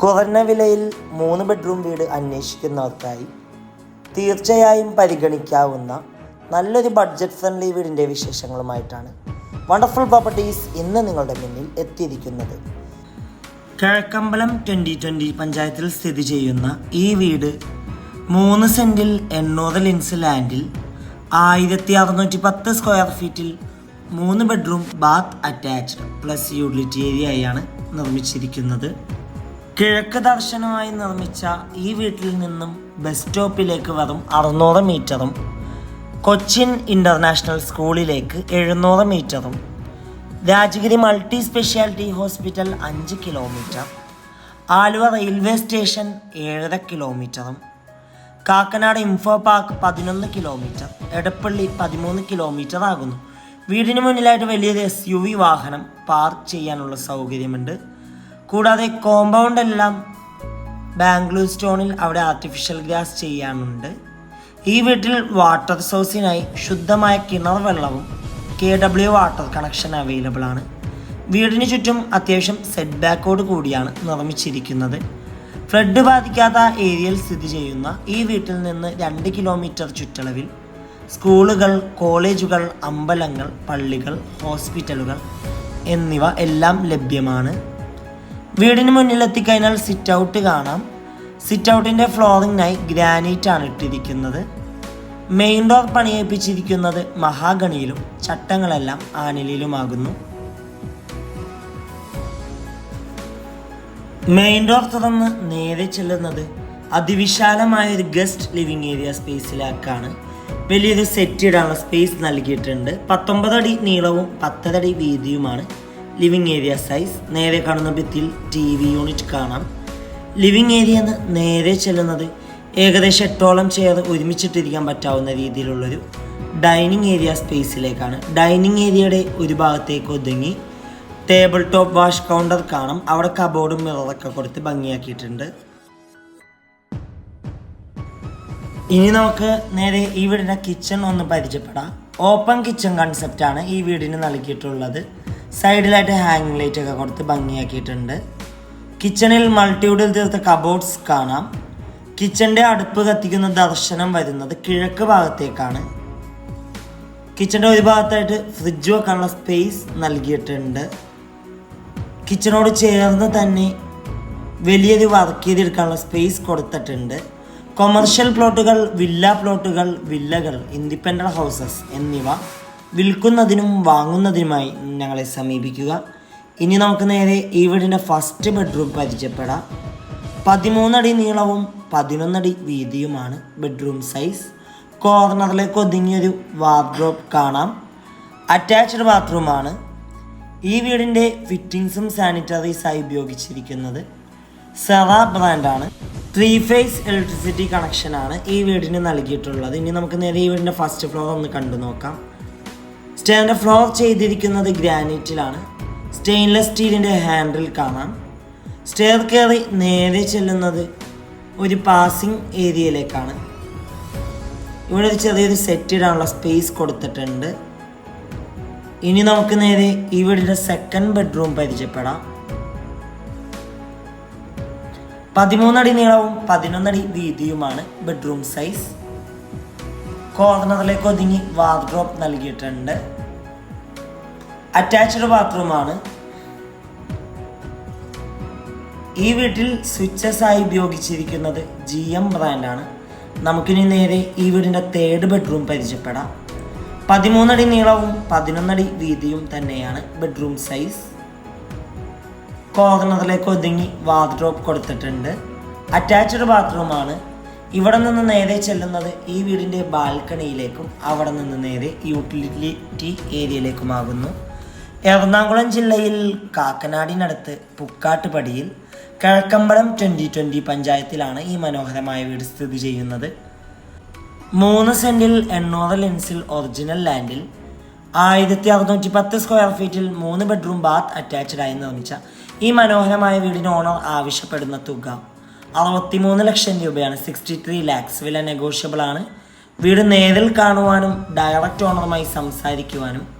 കുറഞ്ഞ വിലയിൽ മൂന്ന് ബെഡ്റൂം വീട് അന്വേഷിക്കുന്നവർക്കായി തീർച്ചയായും പരിഗണിക്കാവുന്ന നല്ലൊരു ബഡ്ജറ്റ് ഫ്രണ്ട്ലി വീടിന്റെ വിശേഷങ്ങളുമായിട്ടാണ് വണ്ടർഫുൾ പ്രോപ്പർട്ടീസ് ഇന്ന് നിങ്ങളുടെ മുന്നിൽ എത്തിയിരിക്കുന്നത്. കിഴക്കമ്പലം ട്വന്റി ട്വന്റി പഞ്ചായത്തിൽ സ്ഥിതി ചെയ്യുന്ന ഈ വീട് മൂന്ന് സെന്റിൽ എണ്ണൂറ് ലിൻസ് ലാൻഡിൽ ആയിരത്തി അറുന്നൂറ്റി പത്ത് സ്ക്വയർ ഫീറ്റിൽ മൂന്ന് bedroom bath attached plus utility ഏരിയയാണ് നിർമ്മിച്ചിരിക്കുന്നത്. കിഴക്ക് ദർശനമായി നിർമ്മിച്ച ഈ വീട്ടിൽ നിന്നും ബസ് സ്റ്റോപ്പിലേക്ക് വെറും അറുന്നൂറ് മീറ്ററും കൊച്ചിൻ ഇന്റർനാഷണൽ സ്കൂളിലേക്ക് എഴുന്നൂറ് മീറ്ററും. രാജഗിരി മൾട്ടി സ്പെഷ്യാലിറ്റി ഹോസ്പിറ്റൽ അഞ്ച് കിലോമീറ്റർ. ആലുവ റെയിൽവേ സ്റ്റേഷൻ ഏഴര കിലോമീറ്ററും. കാക്കനാട് ഇൻഫോ പാർക്ക് പതിനൊന്ന് കിലോമീറ്റർ. എടപ്പള്ളി പതിമൂന്ന് കിലോമീറ്റർ ആകുന്നു. വീടിന് മുന്നിലായിട്ട് വലിയൊരു എസ് യു വി വാഹനം പാർക്ക് ചെയ്യാനുള്ള സൗകര്യമുണ്ട്. കൂടാതെ കോമ്പൗണ്ട് എല്ലാം ബാംഗ്ലൂർ സ്റ്റോണിൽ അവിടെ ആർട്ടിഫിഷ്യൽ ഗ്യാസ് ചെയ്യാനുണ്ട്. ഈ വീട്ടിൽ വാട്ടർ സോഴ്സിനായി ശുദ്ധമായ കിണർ വെള്ളവും K W water connection available ആണ്. വീടിന് ചുറ്റും അത്യാവശ്യം സെറ്റ് ബാക്കോട് കൂടിയാണ് നിർമ്മിച്ചിരിക്കുന്നത്. ഫ്ലഡ് ബാധിക്കാത്ത ഏരിയയിൽ സ്ഥിതി ചെയ്യുന്ന ഈ വീട്ടിൽ നിന്ന് രണ്ട് കിലോമീറ്റർ ചുറ്റളവിൽ സ്കൂളുകൾ കോളേജുകൾ അമ്പലങ്ങൾ പള്ളികൾ ഹോസ്പിറ്റലുകൾ എന്നിവ എല്ലാം ലഭ്യമാണ്. വീടിന് മുന്നിൽ എത്തിക്കഴിഞ്ഞാൽ സിറ്റ് ഔട്ട് കാണാം. സിറ്റ് ഔട്ടിന്റെ ഫ്ലോറിങ്ങിനായി ഗ്രാനൈറ്റ് ആണ് ഇട്ടിരിക്കുന്നത്. മെയിൻ ഡോർ പണിയേൽപ്പിച്ചിരിക്കുന്നത് മഹാഗണിയിലും ചട്ടങ്ങളെല്ലാം ആനിലിലുമാകുന്നു. മെയിൻ ഡോർ തുറന്ന് നേരെ ചെല്ലുന്നത് അതിവിശാലമായ ഒരു ഗസ്റ്റ് ലിവിംഗ് ഏരിയ സ്പേസിലേക്കാണ് വലിയൊരു സെറ്റ് ഇടാനുള്ള സ്പേസ് നൽകിയിട്ടുണ്ട്. പത്തൊമ്പത് അടി നീളവും പത്തരടി വീതിയുമാണ്. ലിവിംഗ് ഏരിയ സൈസ് നേരെ കാണുന്ന ഭിത്തിയിൽ ടി വി യൂണിറ്റ് കാണാം. ലിവിംഗ് ഏരിയ എന്ന് നേരെ ചെല്ലുന്നത് ഏകദേശം എട്ടോളം ചെയർ ഒരുമിച്ചിട്ടിരിക്കാൻ പറ്റാവുന്ന രീതിയിലുള്ളൊരു ഡൈനിങ് ഏരിയ സ്പേസിലേക്കാണ്. ഡൈനിങ് ഏരിയയുടെ ഒരു ഭാഗത്തേക്ക് ഒതുങ്ങി ടേബിൾ ടോപ്പ് വാഷ് കൗണ്ടർ കാണാം. അവിടെ കബോർഡും മിററൊക്കെ കൊടുത്ത് ഭംഗിയാക്കിയിട്ടുണ്ട്. ഇനി നമുക്ക് നേരെ ഈ വീടിന്റെ കിച്ചൺ ഒന്ന് പരിചയപ്പെടാം. ഓപ്പൺ കിച്ചൺ കൺസെപ്റ്റാണ് ഈ വീടിന് നൽകിയിട്ടുള്ളത്. സൈഡിലായിട്ട് ഹാങ്ങിങ് ലൈറ്റ് ഒക്കെ കൊടുത്ത് ഭംഗിയാക്കിയിട്ടുണ്ട്. കിച്ചണിൽ മൾട്ടിവുഡിൽ തീർത്ത കബോർഡ്സ് കാണാം. കിച്ചന്റെ അടുപ്പ് കത്തിക്കുന്ന ദർശനം വരുന്നത് കിഴക്ക് ഭാഗത്തേക്കാണ്. കിച്ചന്റെ ഒരു ഭാഗത്തായിട്ട് ഫ്രിഡ്ജ് വെക്കാനുള്ള സ്പേസ് നൽകിയിട്ടുണ്ട്. കിച്ചണോട് ചേർന്ന് തന്നെ വലിയൊരു വർക്ക് ചെയ്തെടുക്കാനുള്ള സ്പേസ് കൊടുത്തിട്ടുണ്ട്. കൊമേർഷ്യൽ പ്ലോട്ടുകൾ വില്ല പ്ലോട്ടുകൾ വില്ലകൾ ഇൻഡിപെൻഡന്റ് ഹൗസസ് എന്നിവ വിൽക്കുന്നതിനും വാങ്ങുന്നതിനുമായി ഞങ്ങളെ സമീപിക്കുക. ഇനി നമുക്ക് നേരെ ഈ വീടിന്റെ ഫസ്റ്റ് ബെഡ്റൂം പരിചയപ്പെടാം. പതിമൂന്നടി നീളവും പതിനൊന്നടി വീതിയുമാണ് ബെഡ്റൂം സൈസ് കോർണറിലേക്ക് ഒതുങ്ങിയൊരു വാർഡ്രോബ് കാണാം. അറ്റാച്ച്ഡ് ബാത്റൂമാണ് ഈ വീടിന്റെ ഫിറ്റിങ്സും സാനിറ്ററീസായി ഉപയോഗിച്ചിരിക്കുന്നത്. സെറ ബ്രാൻഡാണ് ത്രീ ഫേസ് ഇലക്ട്രിസിറ്റി കണക്ഷനാണ് ഈ വീടിന് നൽകിയിട്ടുള്ളത്. ഇനി നമുക്ക് നേരെ ഈ വീടിന്റെ ഫസ്റ്റ് ഫ്ലോർ ഒന്ന് കണ്ടു നോക്കാം സ്റ്റെയറിന്റെ ഫ്ലോർ ചെയ്തിരിക്കുന്നത് ഗ്രാനൈറ്റിലാണ്. സ്റ്റെയിൻലെസ് സ്റ്റീലിന്റെ ഹാൻഡിൽ കാണാം. സ്റ്റെയർ കയറി നേരെ ചെല്ലുന്നത് ഒരു പാസിംഗ് ഏരിയയിലേക്കാണ് ഇവിടെ ഒരു ചെറിയൊരു സെറ്റ് ഇടാനുള്ള സ്പേസ് കൊടുത്തിട്ടുണ്ട്. ഇനി നമുക്ക് നേരെ ഈ വീടിന്റെ സെക്കൻഡ് ബെഡ്റൂം പരിചയപ്പെടാം. പതിമൂന്നടി നീളവും പതിനൊന്നടി വീതിയുമാണ് ബെഡ്റൂം സൈസ് കോർണറിലേക്ക് ഒതുങ്ങി വാർഡ്രോപ്പ് നൽകിയിട്ടുണ്ട്. അറ്റാച്ച്ഡ് ബാത്റൂമാണ്. ഈ വീട്ടിൽ സ്വിച്ചസ് ആയി ഉപയോഗിച്ചിരിക്കുന്നത് ജി എം ബ്രാൻഡാണ്. നമുക്കിനി നേരെ ഈ വീടിന്റെ തേർഡ് ബെഡ്റൂം പരിചയപ്പെടാം. പതിമൂന്നടി നീളവും പതിനൊന്നടി വീതിയും തന്നെയാണ് ബെഡ്റൂം സൈസ്. കോർണറിലേക്ക് ഒതുങ്ങി വാർഡ്രോപ്പ് കൊടുത്തിട്ടുണ്ട്. അറ്റാച്ച്ഡ് ബാത്റൂമാണ്. ഇവിടെ നിന്ന് നേരെ ചെല്ലുന്നത് ഈ വീടിന്റെ ബാൽക്കണിയിലേക്കും അവിടെ നിന്ന് നേരെ യൂട്ടിലിറ്റി ഏരിയയിലേക്കുമാകുന്നു. എറണാകുളം ജില്ലയിൽ കാക്കനാടിനടുത്ത് പുക്കാട്ടുപടിയിൽ കിഴക്കമ്പലം ട്വന്റി ട്വന്റി പഞ്ചായത്തിലാണ് ഈ മനോഹരമായ വീട് സ്ഥിതി ചെയ്യുന്നത്. മൂന്ന് സെന്റിൽ എണ്ണൂറ് ലെൻസിൽ ഒറിജിനൽ ലാൻഡിൽ ആയിരത്തി അറുന്നൂറ്റി പത്ത് സ്ക്വയർ ഫീറ്റിൽ മൂന്ന് ബെഡ്റൂം ബാത്ത് അറ്റാച്ച്ഡ് ആയി നിർമ്മിച്ച ഈ മനോഹരമായ വീടിന് ഓണർ ആവശ്യപ്പെടുന്ന തുക അറുപത്തിമൂന്ന് ലക്ഷം രൂപയാണ്. സിക്സ്റ്റി ത്രീ ലാക്സ് വില നെഗോഷ്യബിൾ ആണ്. വീട് നേരിൽ കാണുവാനും ഡയറക്റ്റ് ഓണറുമായി സംസാരിക്കുവാനും